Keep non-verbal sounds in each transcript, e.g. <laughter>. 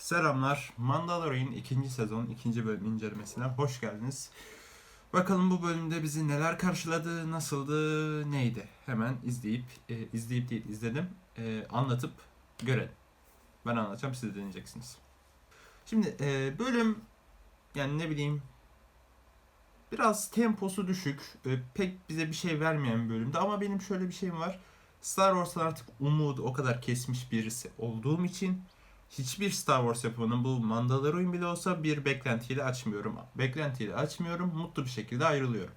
Selamlar. Mandalorian ikinci sezon ikinci bölüm incelemesine hoş geldiniz. Bakalım bu bölümde bizi neler karşıladı, nasıldı, neydi? Hemen izleyip, e, izleyip değil izledim, e, anlatıp görelim. Ben anlatacağım, siz de dinleyeceksiniz. Şimdi e, bölüm, yani ne bileyim, biraz temposu düşük, e, pek bize bir şey vermeyen bir bölümde ama benim şöyle bir şeyim var. Star Wars'tan artık umudu o kadar kesmiş birisi olduğum için hiçbir Star Wars yapımının bu Mandalorian bile olsa bir beklentiyle açmıyorum. Beklentiyle açmıyorum, mutlu bir şekilde ayrılıyorum.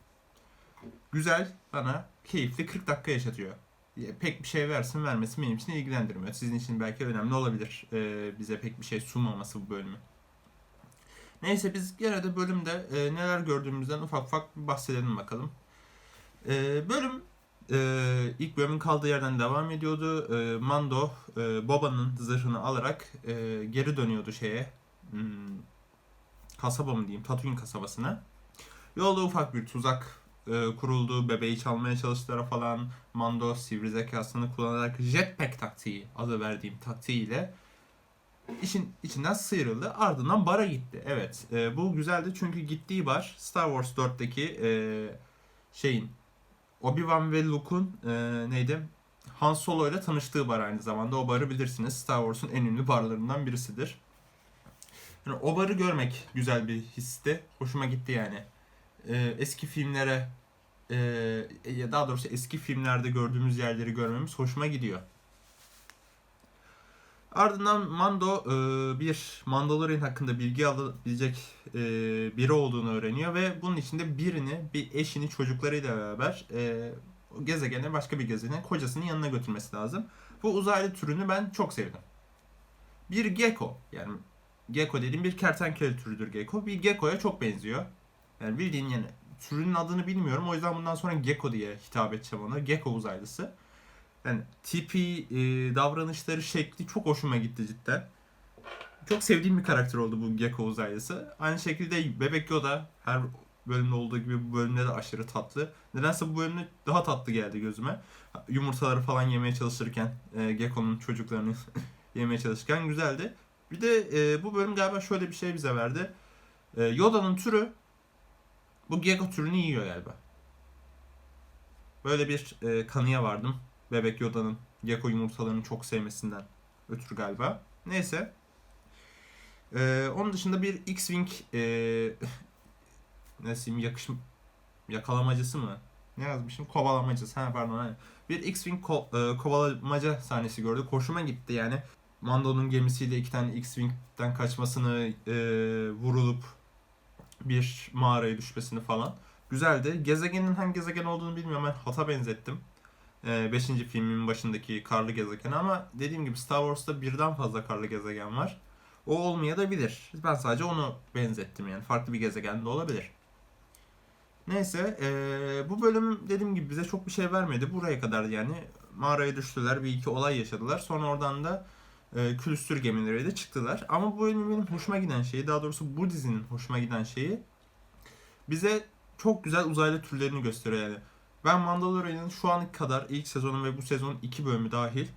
Güzel, bana keyifli 40 dakika yaşatıyor. Ya, Pek bir şey versin vermesin benim için ilgilendirmiyor. Sizin için belki önemli olabilir ee, bize pek bir şey sunmaması bu bölümü. Neyse biz gene de bölümde e, neler gördüğümüzden ufak ufak bahsedelim bakalım. E, bölüm e, ilk bölümün kaldığı yerden devam ediyordu. E, Mando e, Boba'nın zırhını alarak e, geri dönüyordu şeye. Hmm, kasaba mı diyeyim? Tatooine kasabasına. Yolda ufak bir tuzak e, kuruldu. Bebeği çalmaya çalıştılar falan. Mando sivri zekasını kullanarak jetpack taktiği adı verdiğim taktiğiyle işin içinden sıyrıldı. Ardından bara gitti. Evet. e, bu güzeldi çünkü gittiği bar Star Wars 4'teki e, şeyin Obi-Wan ve Luke'un e, neydi? Han Solo ile tanıştığı bar aynı zamanda. O barı bilirsiniz. Star Wars'un en ünlü barlarından birisidir. Yani o barı görmek güzel bir histi. Hoşuma gitti yani. E, eski filmlere e, daha doğrusu eski filmlerde gördüğümüz yerleri görmemiz hoşuma gidiyor. Ardından Mando e, bir Mandalorian hakkında bilgi alabilecek e, biri olduğunu öğreniyor ve bunun içinde birini, bir eşini, çocuklarıyla beraber e, gezegene, başka bir gezegene kocasının yanına götürmesi lazım. Bu uzaylı türünü ben çok sevdim. Bir gecko, yani gecko dediğim bir kertenkele türüdür gecko. Bir gecko'ya çok benziyor. Yani bildiğin yani türünün adını bilmiyorum. O yüzden bundan sonra gecko diye hitap edeceğim ona. Gecko uzaylısı. Yani tipi, e, davranışları, şekli çok hoşuma gitti cidden. Çok sevdiğim bir karakter oldu bu Gecko uzaylısı. Aynı şekilde Bebek Yoda her bölümde olduğu gibi bu bölümde de aşırı tatlı. Nedense bu bölümde daha tatlı geldi gözüme. Yumurtaları falan yemeye çalışırken, e, Gecko'nun çocuklarını <laughs> yemeye çalışırken güzeldi. Bir de e, bu bölüm galiba şöyle bir şey bize verdi. E, Yoda'nın türü bu Gecko türünü yiyor galiba. Böyle bir e, kanıya vardım. Bebek Yoda'nın Gecko yumurtalarını çok sevmesinden ötürü galiba. Neyse. Ee, onun dışında bir X-Wing e, <laughs> nasıl diyeyim yakışım yakalamacısı mı? Ne yazmışım? Kovalamacısı. Ha pardon. Aynen. Bir X-Wing ko- e, kovalamaca sahnesi gördük. Hoşuma gitti yani. Mando'nun gemisiyle iki tane X-Wing'den kaçmasını e, vurulup bir mağaraya düşmesini falan. Güzeldi. Gezegenin hangi gezegen olduğunu bilmiyorum. Ben hata benzettim. 5. filmin başındaki karlı gezegen ama dediğim gibi Star Wars'ta birden fazla karlı gezegen var. O olmaya da bilir. Ben sadece onu benzettim yani. Farklı bir gezegen de olabilir. Neyse eee, bu bölüm dediğim gibi bize çok bir şey vermedi. Buraya kadar yani mağaraya düştüler. Bir iki olay yaşadılar. Sonra oradan da e, külüstür gemileriyle çıktılar. Ama bu bölümün benim hoşuma giden şeyi daha doğrusu bu dizinin hoşuma giden şeyi bize çok güzel uzaylı türlerini gösteriyor yani. Ben Mandalorian'ın şu ana kadar ilk sezonu ve bu sezonun iki bölümü dahil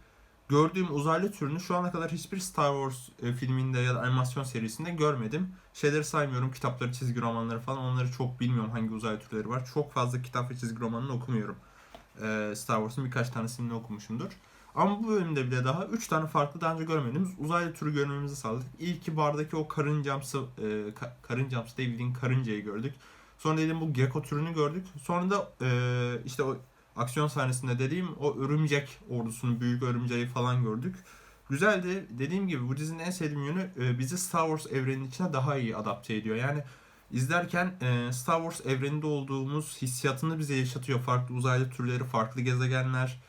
gördüğüm uzaylı türünü şu ana kadar hiçbir Star Wars e, filminde ya da animasyon serisinde görmedim. Şeyleri saymıyorum, kitapları, çizgi romanları falan onları çok bilmiyorum hangi uzaylı türleri var. Çok fazla kitap ve çizgi romanını okumuyorum. Ee, Star Wars'un birkaç tanesini okumuşumdur. Ama bu bölümde bile daha 3 tane farklı daha önce görmediğimiz uzaylı türü görmemizi sağladık. İlki bardaki o karıncamsı, e, ka- karıncamsı değil bildiğin karıncayı gördük. Sonra dediğim bu gecko türünü gördük. Sonra da e, işte o aksiyon sahnesinde dediğim o örümcek ordusunu, büyük örümceği falan gördük. Güzeldi. Dediğim gibi bu dizinin en sevdiğim yönü e, bizi Star Wars evreninin içine daha iyi adapte ediyor. Yani izlerken e, Star Wars evreninde olduğumuz hissiyatını bize yaşatıyor. Farklı uzaylı türleri, farklı gezegenler.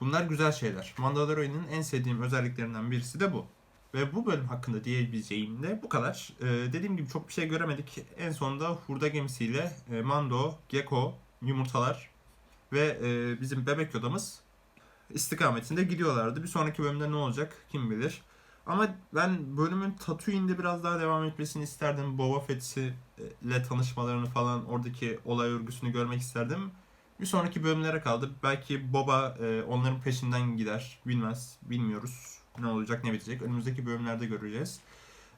Bunlar güzel şeyler. Mandalorian'ın en sevdiğim özelliklerinden birisi de bu. Ve bu bölüm hakkında diyebileceğim de bu kadar. Ee, dediğim gibi çok bir şey göremedik. En sonunda hurda gemisiyle e, Mando, Gecko, yumurtalar ve e, bizim bebek yodamız istikametinde gidiyorlardı. Bir sonraki bölümde ne olacak kim bilir. Ama ben bölümün Tatooine'de biraz daha devam etmesini isterdim. Boba Fett'le tanışmalarını falan oradaki olay örgüsünü görmek isterdim. Bir sonraki bölümlere kaldı. Belki Boba e, onların peşinden gider. Bilmez. Bilmiyoruz ne olacak ne bitecek. Önümüzdeki bölümlerde göreceğiz.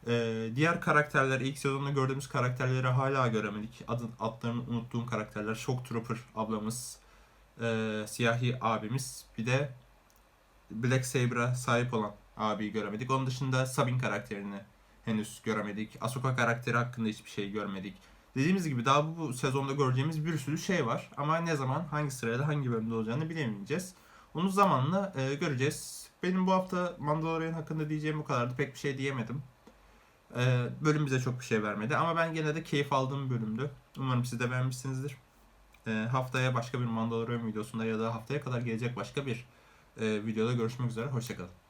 Ee, diğer karakterler, ilk sezonda gördüğümüz karakterleri hala göremedik. Adı, adlarını unuttuğum karakterler. Shock Trooper ablamız, ee, Siyahi abimiz, bir de Black Saber'a sahip olan abiyi göremedik. Onun dışında Sabin karakterini henüz göremedik. Ahsoka karakteri hakkında hiçbir şey görmedik. Dediğimiz gibi daha bu, bu sezonda göreceğimiz bir sürü şey var. Ama ne zaman, hangi sırada, hangi bölümde olacağını bilemeyeceğiz. Onu zamanla e, göreceğiz. Benim bu hafta Mandalorian hakkında diyeceğim bu kadardı. Pek bir şey diyemedim. E, bölüm bize çok bir şey vermedi. Ama ben gene de keyif aldığım bölümdü. Umarım siz de beğenmişsinizdir. E, haftaya başka bir Mandalorian videosunda ya da haftaya kadar gelecek başka bir e, videoda görüşmek üzere. Hoşçakalın.